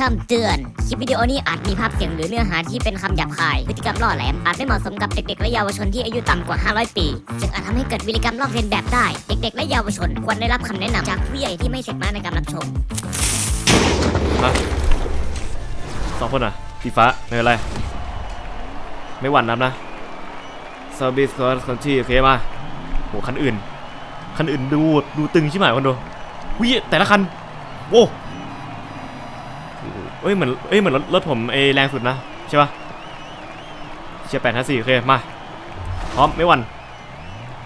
คำเตือน คลิปวิดีโอนี้อาจมีภาพเสียงหรือเนื้อหาที่เป็นคำหยาบคาย พฤติกรรมล่อแหลม อาจไม่เหมาะสมกับเด็กๆ และเยาวชนที่อายุต่ำกว่า 500 ปี ซึ่งอาจทำให้เกิดวิริกรรมลอกเลียนแบบได้ เด็กๆ และเยาวชนควรได้รับคำแนะนำจากผู้ใหญ่ที่ไม่เสร็จมาในการรับชมมาสองคนอะสีฟ้า ไม่เป็นไร ไม่หวั่นนับนะซาบิสคอนคันที่โอเคมาโหคันอื่น คันอื่นดู ดูตึงชิบหายคนดูวิแต่ละคัน โว้ เอ้ยเหมือนเอ้ยเหมือนรถรถผมเอแรงสุดนะใช่ปะเชียร์แปดห้าสี่โอเคมาพร้อมไม่หวั่น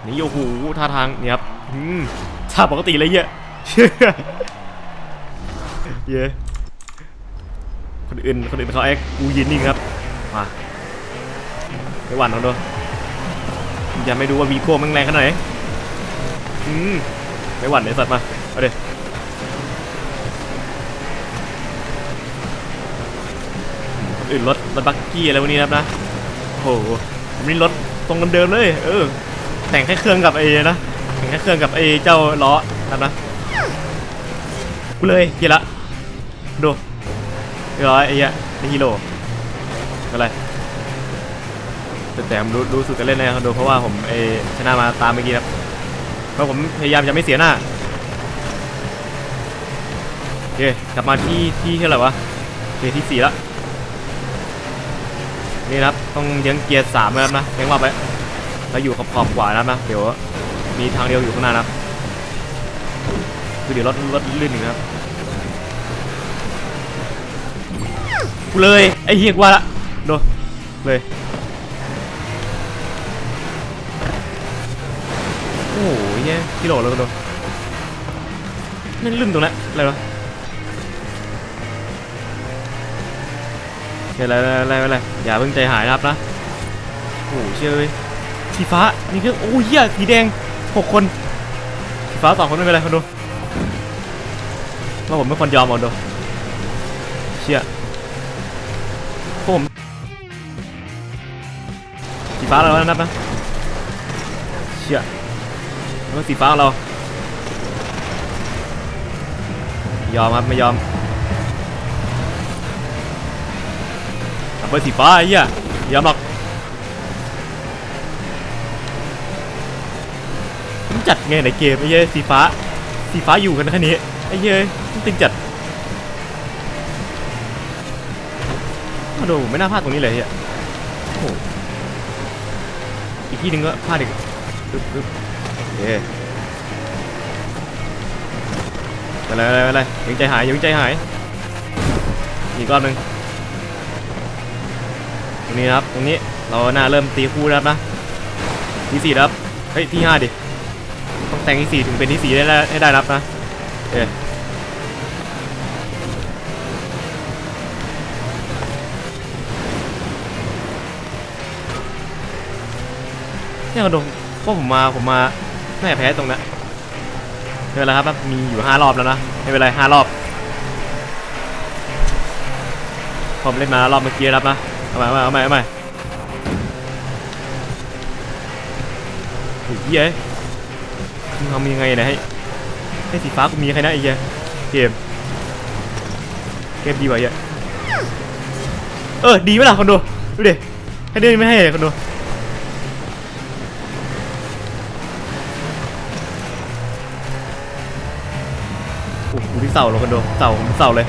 นี่โอ้โหท่าทางเนี่ยครับอืมท่าปกติเลยเหี้ยเย้คนอื่นคนอื่นเขาแอคกูยืนนิ่งครับมาไม่หวั่นเอาดูอย่าไม่ดูว่าวีโก้แม่งแรงขนาดไหนอืมไม่หวั่นไอ้สัตว์มาเอาเดี๋คน อื่นรถรถบักกี้อะไรพวกนี้นะครับนะโหผมนี่รถตรงเดิมๆเลย เออ แต่งแค่เครื่องกับไอ้นะแต่งแค่เครื่องกับไอ้เจ้าล้อนะครับนะกูเลยเกียละดูเรียบร้อยไอ้เหี้ยไอ้ฮีโร่อะไรแต่แต่ผมรู้รู้สึกจะเล่นนะครับดูเพราะว่าผมเอชนะมาตามเมื่อกี้ครับเพราะผมพยายามจะไม่เสียหน้าโอเคกลับมาที่ที่เท่าไหร่วะโอเคที่สี่ละ นี่นะครับต้องเลี้ยงเกียร์สามนะครับนะเลี้ยงว่าไปแล้วอยู่ขอบขอบกว่านะครับนะเดี๋ยวมีทางเดียวอยู่ข้างหน้านะครับคือเดี๋ยวรถรถลื่นอีกนะครับกูเลยไอ้เหี้ยกว่าละโดนเลยโอ้ยเหี้ยกิโลแล้วก็โดนนั่นลื่นตรงนั้นอะไรวะ อะไรอะไรอะไรอะไรอย่าเพิ่งใจหายนะครับนะโอ้เชื่อเลยสีฟ้านี่คือโอ้ยเหี้ยสีแดงหกคนสีฟ้าสองคนไม่เป็นไรคนดูว่าผมไม่ควรยอมเอดูเชี่ยผมสีฟ้าเราแล้วนับนะเชี่ยแล้วสีฟ้าเรายอมครับไม่ยอม เอาไปสีฟ้าไอ้เหี้ยยอมหรอกมันจัดไงในเกมไอ้เหี้ยสีฟ้า สีฟ้าอยู่กันแค่นี้ไอ้เหี้ยมันตึงจัดมาดูไม่น่าพลาดตรงนี้เลยเฮียโอ้อีกที่หนึ่งก็พลาดอีกปึ๊บปึ๊บโอเคไปเลยไปเลยไปเลยอยังใจหายยังใจหาย อีกรอบหนึ่ง นี้นะครับ ตรงนี้เราน่าเริ่มตีคู่แล้วนะที่สี่ครับ เฮ้ยที่ห้าดิ ต้องแต่งที่สี่ถึงเป็นที่สี่ได้แล้วให้ได้รับนะโอเคเนี่ยกระดดพวกผมมาผมมาไม่แพ้ตรงนั้นไม่เป็นไรครับมีอยู่ห้ารอบแล้วนะไม่เป็นไรห้ารอบผมเล่นมารอบเมื่อกี้รับนะ เอาใหม่เอาใหม่เอาใหม่เอาใหม่โอ้ยเหี้ยมึงทำยังไงนี่ยให้ให้สีฟ้ากูมีใครนะไอ้เหี้ยเกมเกมดีกว่าเหี้ยเออดีไหมล่ะคนดูดูดิให้ได้ไม่ให้คนดูโอ้โหที่เสาลงกันดูเสาเสาเลย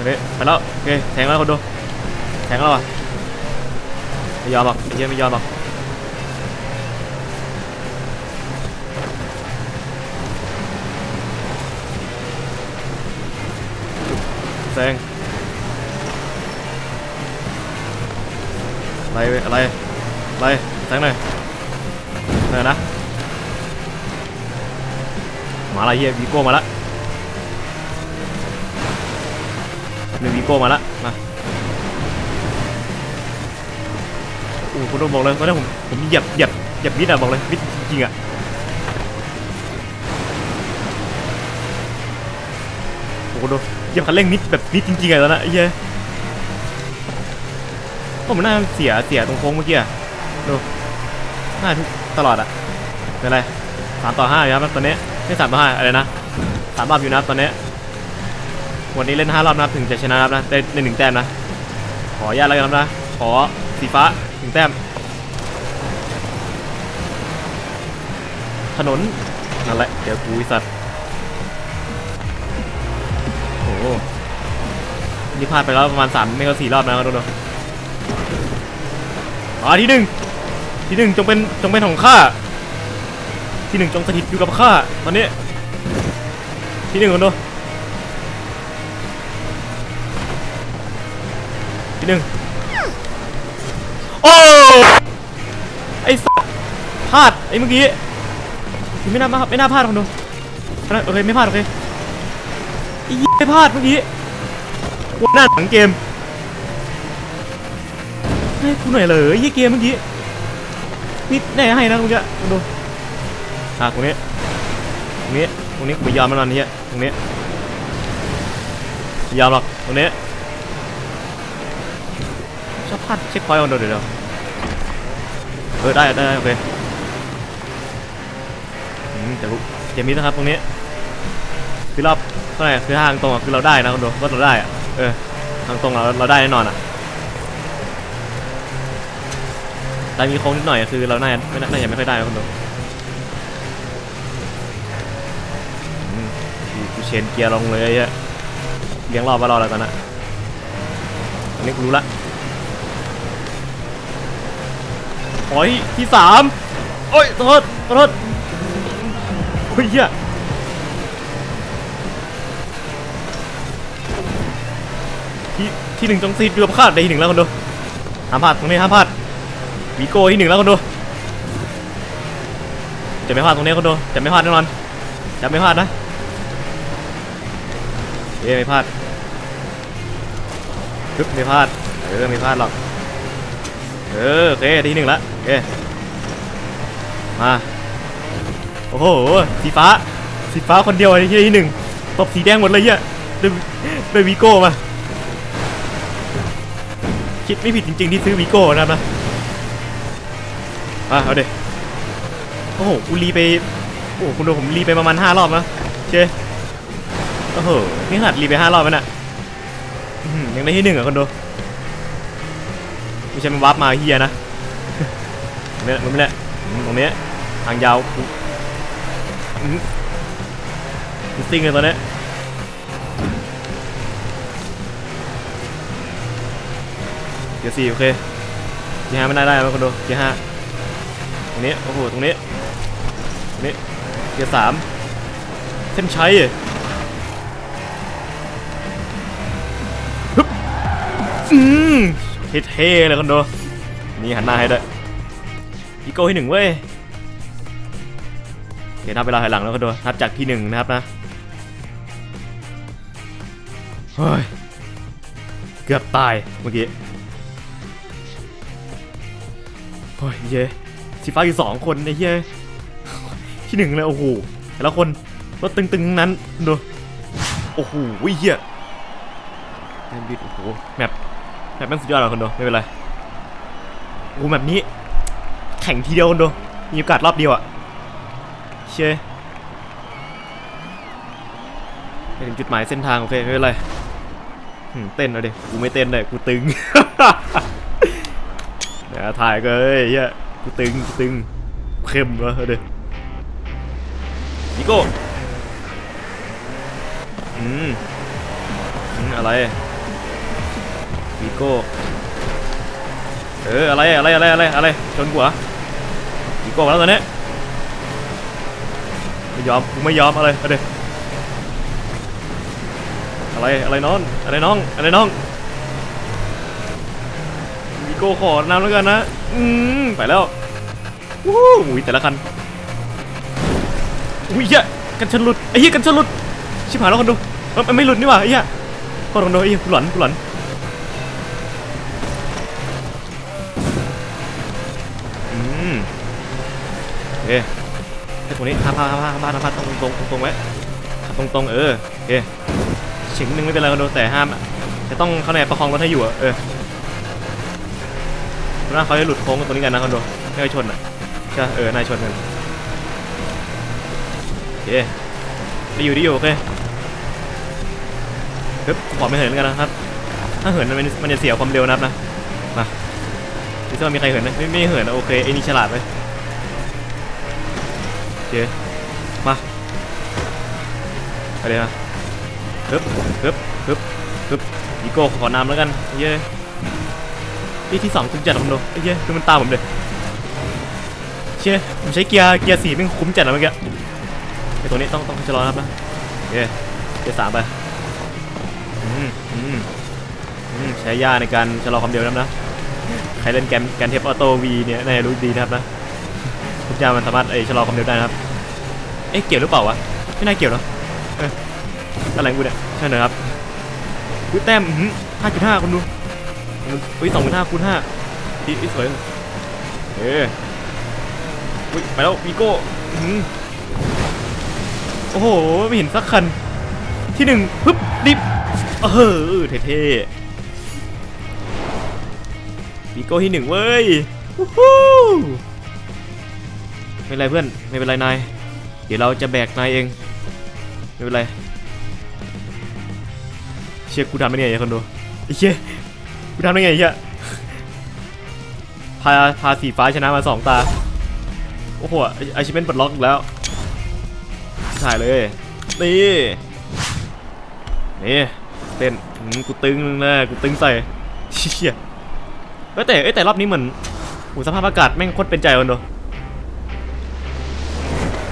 ไปเลยไปแล้วโอเคแทงแล้วคนดูแทงแล้วอะไม่ยอมหรอกไอ้เหี้ยไม่ยอมหรอกแซงอะไรอะไรอะไรแซงหน่อยเนยนะมาละเฮียวีโก้มาละ หนึ่งวีโก้มาละมาโอ้คุณต้องบอกเลยว่าผมผมเหยียบเหยียบเหยียบมิดอะบอกเลยมิดจริงอะโอ้โหดูเหยียบคันเร่งมิดแบบมิดจริงๆอะตอนนั้นไอ้เหี้ยผมน่าเสียเสียตรงโค้งเมื่อกี้อะดูหน้าทุกตลอดอะเป็นไรสามต่อห้าอยู่ครับตอนนี้ไม่สามต่อห้าอะไรนะสามรอบอยู่นะตอนนี้ วันนี้เล่นห้ารอบนะครับถึงจะชนะครับนะได้หนึ่งแต้มนะ ขออนุญาตแล้วกันนะ ขอสีฟ้าหนึ่งแต้ม ถนนนั่นแหละเดี๋ยวกูสัตว์โอ้โหนี่พลาดไปแล้วประมาณสามไม่ก็สี่รอบนะครับทุกคนอ๋อที่หนึ่งที่หนึ่งจงเป็นจงเป็นของข้าที่หนึ่งจงสถิตอยู่กับข้าตอนนี้ที่หนึ่งคนดู ที่หนึ่งโอ้ไอ้สัสพลาดไอ้เมื่อกี้ไม่น่าไม่น่าพลาดคนดูโอเคไม่พลาดโอเคไอ้เหี้ยไม่พลาดเมื่อกี้กูหน้าหลังเกมให้กูหน่อยเลยไอ้เหี้ยเกมเมื่อกี้นี่แน่ให้นะตรงเนี้ยคนดูอะตรงนี้ตรงนี้ตรงนี้กูไม่ยอมมันนอนนี้ยตรงนี้ไม่ยอมหรอกตรงนี้ ชอบพลาเช็คพอยต์คนดูเดี๋ยวเดี๋ยวเออได้ได้โอเคแต่กูเกมนี้นะครับตรงนี้ คือรอบเท่าไหร่คือทางตรงอะคือเราได้นะคนดูว่าเราได้อะเออทางตรงเราเราได้แน่นอนอะแต่มีโค้งนิดหน่อยคือเราน่าไม่น่าน่าจะไม่ค่อยได้นะคนดูกูเชนเกียร์ลงเลยอ้เหี้ยเลี้ยงรอบมารอแล้วกันนะอันนี้กูรู้ละ โอ้ยที่สามโอ้ยโทษโทษโอ้ยเหี้ยที่ที่หนึ่งจงซีดเรือพลาดได้ที่หนึ่งแล้วคนดูห้ามพลาดตรงนี้ห้ามพลาดวีโก้ที่หนึ่งแล้วคนดูจะไม่พลาดตรงนี้คนดูจะไม่พลาดแน่นอนจะไม่พลาดนะเอ้ยไม่พลาดปึ๊บไม่พลาดเออไม่พลาดหรอก เออโอเคทีหนึ่งละโอเคมาโอ้โหสีฟ้าสีฟ้าคนเดียวในที่ที่หนึ่งตบสีแดงหมดเลยเหี้ยด้วยด้วยวีโก้มาคิดไม่ผิดจริง ๆ ที่ซื้อวีโก้นะครับนะอะเอาเด็โอ้โหกูรีไปโอ้โหคุณดูผมรีไปประมาณห้ารอบนะเชโอ้โหนี่ขนาดรีไปห้ารอบแล้วน่ะยังได้ที่หนึ่งเหรอะคนดู ไม่ใช่มันวาร์ปมาเฮียนะตรงนี้ตรงนี้แหละตรงนี้ทางยาวกูอื้อกูซิ่งเลยตอนนี้เกียร์สี่โอเคเกียร์ห้าไม่ได้ได้ไหมคนดูเกียร์ห้าตรงนี้โอ้โหตรงนี้ตรงนี้เกียร์สามเส้นชัยฮึบอืม เท่ๆเลยคนดูนี่หันหน้าให้ด้วยอีโก้ที่หนึ่งเว้ยเดี๋ยวนับเวลาถอยหลังแล้วคนดูนับจากที่หนึ่งนะครับนะเฮ้ยเกือบตายเมื่อกี้โอ้ยเย้สีฟ้าอยู่สองคนไอ้เย้ยที่หนึ่งเลยโอ้โหแต่ละคนรถตึงๆทั้นั้นดูโอ้โหเฮียแมนบิดโอ้โหแมป แมปแม่งสุดยอดเลยคนดูไม่เป็นไรโอ้แบบนี้ แข่งทีเดียวคนดูมีโอกาสรอบเดียวอะเชยไปถึงจุดหมายเส้นทางโอเคไม่เป็นไรเต้นเอาดิกูไม่เต้นเลยกูตึงเดี๋ยวถ่ายก็เอ้ยกูตึงกูตึงเข้มวะเอาดินิโก้อืมอืมอะไร นิโก้เอออะไรอะไรอะไรอะไรอะไรชนกูเหรอนิโก้มาแล้วตอนนี้ไม่ยอมกูไม่ยอมอะไรเอาดิอะไรอะไรน้องอะไรน้องอะไรน้องวีโก้ขอน้ำแล้วกันนะอืมไปแล้ววู้หูยแต่ละคันอุ้ยเหี้ยกันชนหลุดไอ้เหี้ยกันชนหลุดชิบหายแล้วคนดูมันไม่หลุดนี่หว่าไอ้เหี้ยก็ลองดูไอ้เหี้ยกูหลอนกูหลอน โอเคไอ้ตรงนี้ห้ามพลาดห้ามพลาดห้ามพลาดห้ามพลาดตรงตรงตรงตรงไว้ตรงตรงๆเออโอเคเฉียงนิดนึงไม่เป็นไรคนดูแต่ห้ามจะต้องเขาเนี่ยประคองรถให้อยู่อะเออน่าเขาจะหลุดโค้งตรงนี้กันนะคอนโดไม่ให้ชนอะใช่ปะเออน่าชนกันเคได้อยู่ได้อยู่โอเคปึ๊บขอไม่เหินกันนะครับ ถ้าเหินมันมันจะเสียความเร็วนับนะมาดูซิว่ามีใครเหินไหมไม่ไม่เหินนะโอเคไอ้นี่ฉลาดไหม เค มาไปเลยฮะฮึบฮึบฮึบฮึบอีโก้ขอนำแล้วกันเย้พี่ที่สองคุ้มจัดผมดูเย้คือมันตามผมเลยเชี่ยผมใช้เกียร์เกียร์สี่ไม่งคุ้มจัดนะเมื่อกี้ไอตัวนี้ต้องต้องชะลอนะครับนะเย้เกียร์สามไปอืมอืมอืมใช้ยาในการชะลอความเร็วนะครับนะใครเล่นแกนแกนเทปออโต้วีเนี่ยน่าจะรู้ดีนะครับนะ ทุกอย่างมันสามารถไอ้ชะลอความเร็วได้นะครับ เอ๊ะเกี่ยวหรือเปล่าวะ ไม่น่าเกี่ยวเนอะเอออะไรกูเนี่ยใช่เหรอครับอุ้ยแต้มห้าจุดห้าคุณดูอุ้ยสองจุดห้าคูณห้าดีสวยเอออุ้ยไปแล้ววีโก้โอ้โห ไม่เห็นสักคัน ที่หนึ่งปึ๊บดิบเออเท่ๆวีโก้ที่หนึ่งเว้ยวู้ฮู้ ไม่เป็นไรเพื่อน ไม่เป็นไรนาย เดี๋ยวเราจะแบกนายเอง ไม่เป็นไร เชี่ยกูทำได้ไงคนดูไอ้เชี่ยกูทำได้ไงไอ้เชี่ยพาพาสีฟ้าชนะมาสองตา โอ้โหไอชิเมนปลดล็อกอีกแล้ว ถ่ายเลย นี่ นี่เต้นกูตึงเลยกูตึงใส่เชี่ยเอ้แต่เอ้แต่รอบนี้เหมือนโหสภาพอากาศแม่งโคตรเป็นใจคนดู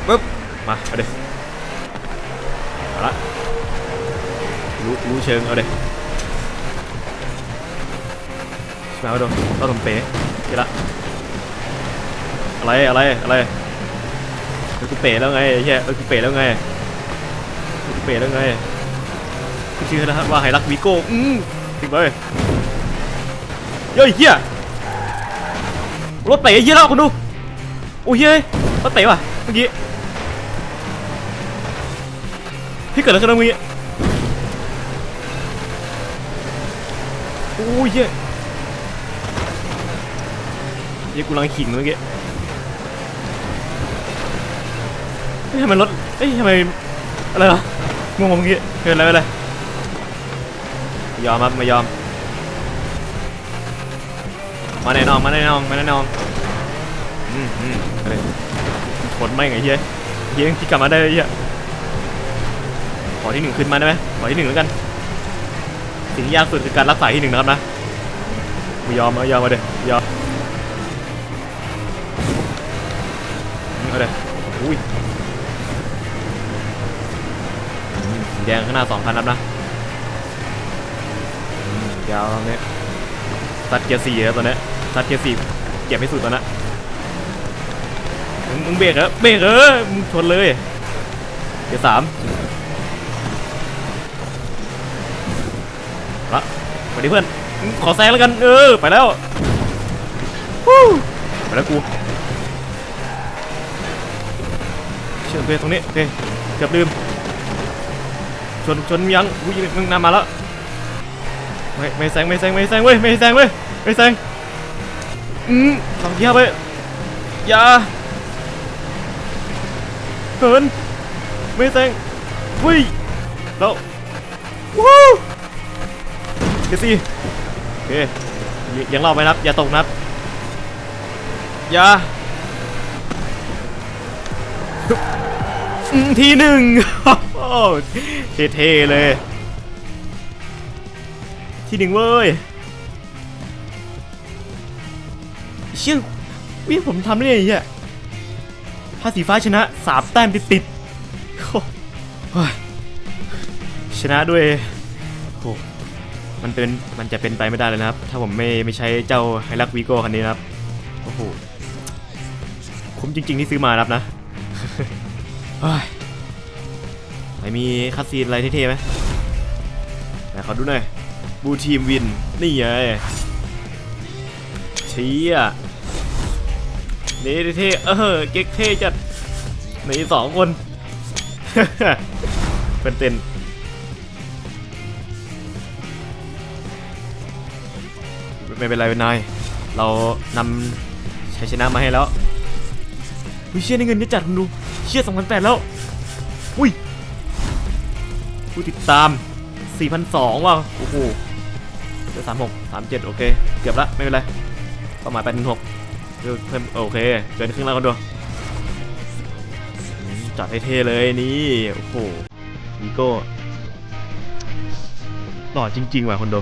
ปึ๊บ มา เอาเด็เอาละรู้รู้เชิง เอาเด็มาเอาดูเราทำเป๊ะเดี๋ยวละ อะไร อะไร อะไรเออกูเป๋แล้วไงเฮียเออกูเป๋แล้วไงเออกูเป๋แล้วไงกูชื่อนะครับว่าไฮรักวิโก้อืมถึงเลยเฮ้ยเฮียรถเป๋เฮียแล้วคุณดู โอ้ยเฮ้ยรถเป๋ว่ะเมื่อกี้ ที่เกิดอะไรขึ้นตรงนี้โอ้ยเย้ยเย้กูกำลังขิงเมื่อกี้เฮ้ยทำไมรถเฮ้ยทำไมอะไรวะงงเมื่อกี้เกิดอะไรไปเลยไม่ยอมครับไม่ยอม มาแน่นอนมาแน่นอนมาแน่นอนอืมอืมอะไรชนไม่ไงเฮียเฮียที่กลับมาได้เลยเฮีย อที่หนึ่งขึ้นมาได้ไหมขอที่หนึ่งแล้วกัน สิ่งที่ยากสุดคือการรักษาที่หนึ่งนะครับนะไม่ยอมไม่ยอมมาเด้ยอมเอาเด้อุ้ยอืมสีแดงข้างหน้าสองคันนับนะอืมยาวตรงนี้ตัดเกียร์สี่ครับตอนนี้ตัดเกียร์สี่เก็บให้สุดตอนนี้มึงมึงเบรกเหรอเบรกเออมึงชนเลยเกียร์สาม ละสวัสดีเพื่อน ขอแซงแล้วกัน เออ ไปแล้วไปแล้วกู เชื่อมเพตรงนี้โอเคเกือบลืม ชน ชนยังอุ้ยมึงนำมาแล้ว ไม่ ไม่แซง ไม่แซง ไม่แซงเว้ย ไม่แซงเว้ย ไม่แซง อืมสองเทียบไปอย่าเกินไม่แซงวุ้ยแล้ววู้ เจสซี่โอเคยยังรอบไหมนะครับ อย่าตกนะครับอย่าอืมทีหนึ่งโอ้เท่ๆเลย ทีหนึ่งเว้ยเชื่อวิผมทำได้ไงเนี่ยพาสีฟ้าชนะสามแต้มติดๆโอ้โหชนะด้วยโอ้ มันเป็นมันจะเป็นไปไม่ได้เลยนะครับ ถ้าผมไม่ไม่ใช้เจ้าไฮรักวีโก้คันนี้นะครับโอ้โหคุ้มจริง ๆ ที่ซื้อมาครับนะเฮ้ยไหนมีคัสซีนอะไรเท่ๆไหมไหนขอดูหน่อยบูทีมวิน นี่ไงเชี้อะนี่เท่เออเก๊กเท่จัดนี่สองคนเป็นเต้น ไม่เป็นไรเป็นนายเรานำชัยชนะมาให้แล้ววิเชี่ยในเงินจะจัดคุณดูเชี่ยสองพันแปดแล้วอุ้ยผู้ติดตาม4,200ว่ะโอ้โหเดี๋ยว36 37โอเค เกือบละไม่เป็นไรเป้าหมาย8 6เดี๋ยวเพิ่มโอเคเกินครึ่งแล้วกันดูจอดให้เท่เลยนี่โอ้โหวีโก้หล่อจริง ๆ ว่ะคนดู